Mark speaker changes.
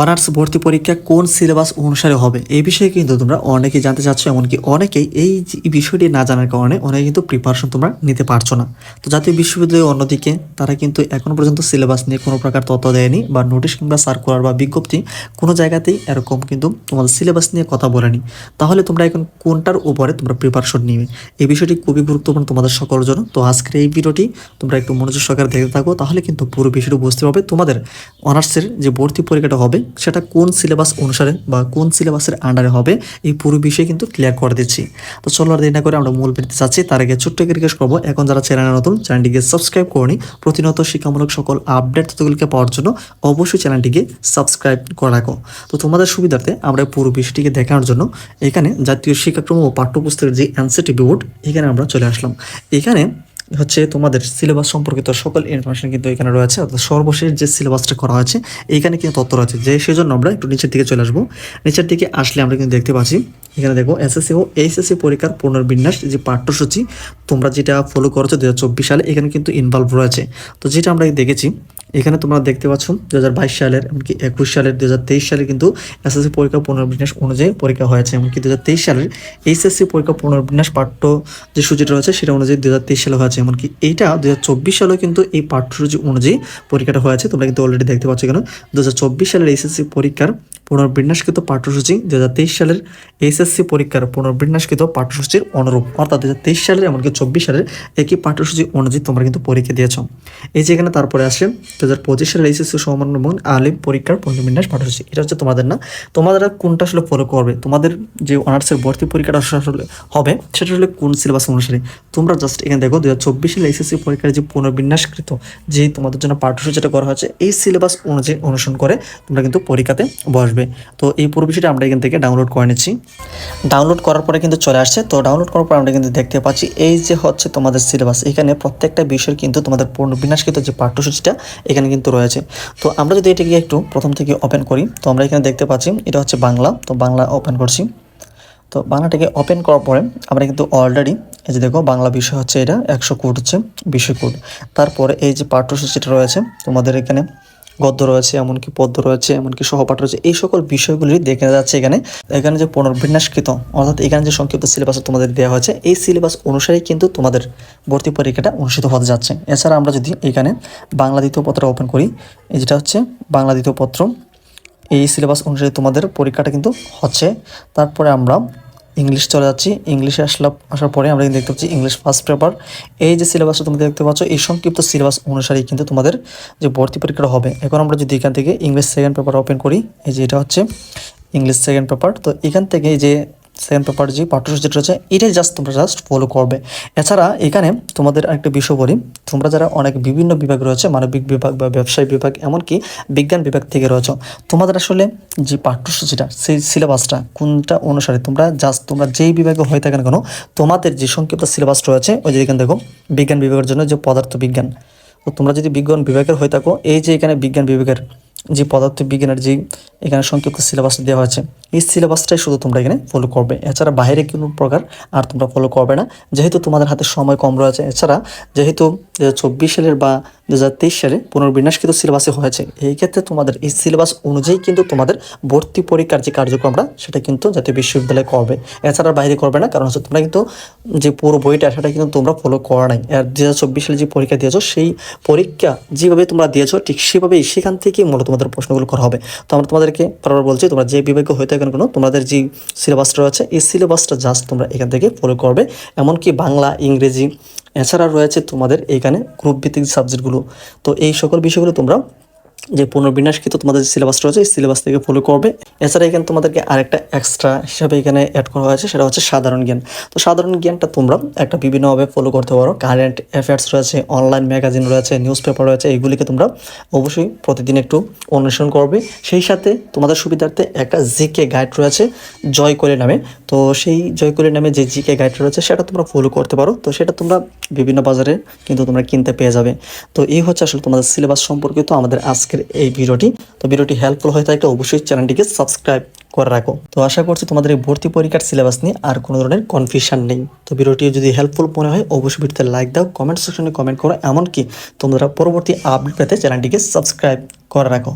Speaker 1: Honours ভর্তি পরীক্ষা কোন সিলেবাস অনুসারে হবে? এই বিষয়ে কিন্তু তোমরা অনেকেই জানতে চাচ্ছ, এমনকি অনেকেই এই বিষয়টি না জানার কারণে অনেকে কিন্তু প্রিপারেশন তোমরা নিতে পারছ না। তো জাতীয় বিশ্ববিদ্যালয় অন্যদিকে, তারা কিন্তু এখনও পর্যন্ত সিলেবাস নিয়ে কোনো প্রকার তথ্য দেয়নি বা নোটিশ কিংবা সার্কুলার বা বিজ্ঞপ্তি কোনো জায়গাতেই এরকম কিন্তু তোমাদের সিলেবাস নিয়ে কথা বলেনি। তাহলে তোমরা এখন কোনটার উপরে তোমরা প্রিপারেশন নিবে? এই বিষয়টি খুবই গুরুত্বপূর্ণ তোমাদের সকলের জন্য। তো আজকের এই ভিডিওটি তোমরা একটু মনোযোগ সহকারে দেখতে থাকো, তাহলে কিন্তু পুরো বিষয়টি বুঝতে পারবে তোমাদের অনার্সের যে ভর্তি পরীক্ষাটা হবে সেটা কোন সিলেবাস অনুসারে বা কোন সিলেবাসের আন্ডারে হবে, এই পুরো বিষয়ে কিন্তু ক্লিয়ার করে দিচ্ছি। তো চলো আর না করে আমরা মূল ভিডিওতে চাচ্ছি তার আগে ছোট্ট একটি রিকোয়েস্ট করব, এখন যারা চ্যানেলে নতুন চ্যানেলটিকে সাবস্ক্রাইব করনি, প্রতিনিয়ত শিক্ষামূলক সকল আপডেট তথ্যগুলিকে পাওয়ার জন্য অবশ্যই চ্যানেলটিকে সাবস্ক্রাইব করে রাখো। তো তোমাদের সুবিধার্থে আমরা পুরো বিষয়টিকে দেখানোর জন্য এখানে জাতীয় শিক্ষাক্রম ও পাঠ্যপুস্তকের যে এনসিটিভি বোর্ড এখানে আমরা চলে আসলাম। এখানে হচ্ছে তোমাদের সিলেবাস সম্পর্কিত সকল ইনফরমেশন কিন্তু এখানে রয়েছে, অর্থাৎ সর্বশেষ যে সিলেবাসটা করা হয়েছে, এইখানে কিন্তু তথ্য রয়েছে। যে সেই জন্য আমরা একটু নিচের দিকে চলে আসব। নিচের দিকে আসলে আমরা কিন্তু দেখতে পাচ্ছি, এখানে দেখো এসএসসি ও এইচএসসি পরীক্ষার পুনর্বিন্যাস যে পাঠ্যসূচি তোমরা যেটা ফলো করেছ দু হাজার চব্বিশ সালে, এখানে কিন্তু ইনভলভ রয়েছে। তো যেটা আমরা দেখেছি, এখানে তোমরা দেখতে পাচ্ছ দু সালের, এমনকি একুশ সালের দু হাজার তেইশ সালে কিন্তু এসএসসি পরীক্ষা পুনর্বিন্যাস অনুযায়ী পরীক্ষা হয়েছে, এমনকি দু হাজার তেইশ সালের এইচএসসি পরীক্ষা পুনর্বিন্যাস পাঠ্য যে সূচিটা রয়েছে, সেটা অনুযায়ী দু হাজার তেইশ সালে হয়েছে, এমনকি এইটা দু সালেও কিন্তু এই পাঠ্যসূচি অনুযায়ী পরীক্ষাটা হয়েছে, তোমরা কিন্তু অলরেডি দেখতে পাচ্ছ কেন দু হাজার চব্বিশ সালের এইচএসসি পরীক্ষার পুনর্বিন্যাসকৃত পাঠ্যসূচি দু হাজার তেইশ সালের এইচএসসি পরীক্ষার পুনর্বিন্যাসকৃত পাঠ্যসূচির অনুরূপ, অর্থাৎ দু সালের, এমনকি সালের একই পাঠ্যসূচি অনুযায়ী তোমরা কিন্তু পরীক্ষা দিয়েছ। এই যে এখানে তারপরে আসে দু হাজার পঁচিশ সালের এইচএসসি সমান এবং আলিম পরীক্ষার পুনর্বিন্যাস পাঠ্যসূচি। এটা হচ্ছে তোমাদের না, তোমাদের কোনটা আসলে ফলো করবে? তোমাদের যে অনার্সের ভর্তি পরীক্ষাটা আসলে হবে, সেটা আসলে কোন সিলেবাস অনুসারে? তোমরা জাস্ট এখানে দেখো দু হাজার চব্বিশ সালে এইচএসসি পরীক্ষার যে পুনর্বিন্যাসকৃত যে তোমাদের জন্য পাঠ্যসূচিটা করা হয়েছে, এই সিলেবাস অনুযায়ী অনুসরণ করে তোমরা কিন্তু পরীক্ষাতে বসবে। তো এই পুরো বিষয়টা আমরা এখান থেকে ডাউনলোড করে নিচ্ছি। ডাউনলোড করার পরে কিন্তু চলে আসছে। তো ডাউনলোড করার পর আমরা কিন্তু দেখতে পাচ্ছি, এই যে হচ্ছে তোমাদের সিলেবাস এখানে প্রত্যেকটা বিষয়ের কিন্তু তোমাদের পুনর্বিন্যাসকৃত যে পাঠ্যসূচিটা এখানে কিন্তু রয়েছে। তো আমরা যদি এটাকে একটু প্রথম থেকে ওপেন করি, তো আমরা এখানে দেখতে পাচ্ছি, এটা হচ্ছে বাংলা, তো বাংলা ওপেন করছি। তো বাংলাটাকে ওপেন করার পরে আমরা কিন্তু অলরেডি এই যে দেখো, বাংলা বিষয় হচ্ছে এটা, একশো কোড হচ্ছে বিষয় কোড। তারপরে এই যে পাঠ্যসূচিটা রয়েছে, তোমাদের এখানে গদ্য রয়েছে, এমনকি পদ্য রয়েছে, এমনকি সহপাঠ রয়েছে, এই সকল বিষয়গুলি দেখে যাচ্ছে এখানে। এখানে যে পুনর্বিন্যাসকৃত, অর্থাৎ এখানে যে সংক্ষিপ্ত সিলেবাস তোমাদের দেওয়া হয়েছে, এই সিলেবাস অনুসারেই কিন্তু তোমাদের ভর্তি পরীক্ষাটা অনুষ্ঠিত হতে যাচ্ছে। এছাড়া আমরা যদি এখানে বাংলা দ্বিতীয় পত্র ওপেন করি, এই যেটা হচ্ছে বাংলা দ্বিতীয় পত্র, এই সিলেবাস অনুসারে তোমাদের পরীক্ষাটা কিন্তু হচ্ছে। তারপরে আমরা ইংলিশ চলে যাচ্ছি। ইংলিশে আসলাম, আসার পরে আমরা কিন্তু দেখতে পাচ্ছি ইংলিশ ফার্স্ট পেপার এই যে সিলেবাসটা তোমরা দেখতে পাচ্ছ, এই সংক্ষিপ্ত সিলেবাস অনুসারেই কিন্তু তোমাদের যে ভর্তি পরীক্ষাটা হবে। এখন আমরা যদি এখান থেকে ইংলিশ সেকেন্ড পেপার ওপেন করি, এই যে এটা হচ্ছে ইংলিশ সেকেন্ড পেপার তো এখান থেকে যে সেকেন্ড পেপার যে পাঠ্যসূচিটা রয়েছে, এটাই জাস্ট তোমরা জাস্ট ফলো করবে। এছাড়া এখানে তোমাদের একটা বিষয় বলি। তোমরা যারা অনেক বিভিন্ন বিভাগ রয়েছে, মানবিক বিভাগ বা ব্যবসায়ী বিভাগ, এমনকি বিজ্ঞান বিভাগ থেকে রয়েছে, তোমাদের আসলে যে পাঠ্যসূচিটা, সেই সিলেবাসটা কোনটা অনুসারে তোমরা জাস্ট তোমরা যেই বিভাগে হয়ে থাকে না কেন, তোমাদের যে সংক্ষিপ্ত সিলেবাস রয়েছে, ওই যে এখানে দেখো, বিজ্ঞান বিভাগের জন্য যে পদার্থ বিজ্ঞান তো তোমরা যদি বিজ্ঞান বিভাগের হয়ে থাকো, এই যে এখানে বিজ্ঞান বিভাগের যে পদার্থ বিজ্ঞানের যে এখানে সংক্ষিপ্ত সিলেবাস দেওয়া হয়েছে, এই সিলেবাসটাই শুধু তোমরা এখানে ফলো করবে। এছাড়া বাইরে কোনো প্রকার আর তোমরা ফলো করবে না। যেহেতু তোমাদের হাতে সময় কম রয়েছে, এছাড়া যেহেতু দু চব্বিশ সালের বা দু হাজার তেইশ সালে পুনর্বিন্যাসকৃত সিলেবাসে হয়েছে, এই ক্ষেত্রে তোমাদের এই সিলেবাস অনুযায়ী কিন্তু তোমাদের ভর্তি পরীক্ষার যে কার্যক্রমটা, সেটা কিন্তু জাতীয় বিশ্ববিদ্যালয়ে করবে। এছাড়া বাইরে করবে না, কারণ হচ্ছে তোমরা কিন্তু যে পুরো বইটা, সেটা কিন্তু তোমরা ফলো করা নাই। আর দু হাজার চব্বিশ সালে যে পরীক্ষা দিয়েছ, সেই পরীক্ষা যেভাবে তোমরা দিয়েছ, ঠিক সেভাবেই সেখান থেকে মূলত তোমাদের প্রশ্নগুলো করা হবে। তো আমরা তোমাদেরকে বারবার বলছি, তোমরা যে বিভাগে হয়ে থাকেন কোনো, তোমাদের যে সিলেবাসটা রয়েছে, এই সিলেবাসটা জাস্ট তোমরা এখান থেকে ফলো করবে। এমনকি বাংলা, ইংরেজি এছাড়া রয়েছে তোমাদের এখানে গ্রুপ ভিত্তিক সাবজেক্টগুলো তো এই সকল বিষয়গুলো তোমরা যে পুনর্বিন্যাসকৃত তোমাদের যে সিলেবাস রয়েছে, এই সিলেবাস থেকে ফলো করবে। এছাড়া এখানে তোমাদেরকে আরেকটা এক্সট্রা হিসাবে এখানে অ্যাড করা হয়েছে, সেটা হচ্ছে সাধারণ জ্ঞান। তো সাধারণ জ্ঞানটা তোমরা একটা বিভিন্নভাবে ফলো করতে পারো। কারেন্ট অ্যাফেয়ার্স রয়েছে অনলাইন ম্যাগাজিন রয়েছে নিউজ পেপার রয়েছে এইগুলিকে তোমরা অবশ্যই প্রতিদিন একটু অনুসরণ করবে। সেই সাথে তোমাদের সুবিধার্থে একটা জিকে গাইড রয়েছে, জয় জয়কলি নামে। তো সেই জয় জয়কলি নামে যে জিকে গাইড রয়েছে, সেটা তোমরা ফলো করতে পারো। তো সেটা তোমরা বিভিন্ন বাজারে কিন্তু তোমরা কিনতে পেয়ে যাবে। তো এই হচ্ছে আসলে তোমাদের সিলেবাস সম্পর্কিত আমাদের আজকের এই ভিডিওটি। তো ভিডিওটি হেল্পফুল হয়ে থাকলে অবশ্যই চ্যানেলটিকে সাবস্ক্রাইব করে রাখো। তো আশা করছি তোমাদের এই ভর্তি পরীক্ষার সিলেবাস নিয়ে আর কোনো ধরনের কনফিউশন নেই। তো ভিডিওটি যদি হেল্পফুল মনে হয়, অবশ্যই ভিডিওতে লাইক দাও কমেন্ট সেকশনে কমেন্ট করো। এমনকি তোমরা পরবর্তী আপডেট পেতে চ্যানেলটিকে সাবস্ক্রাইব করে রাখো।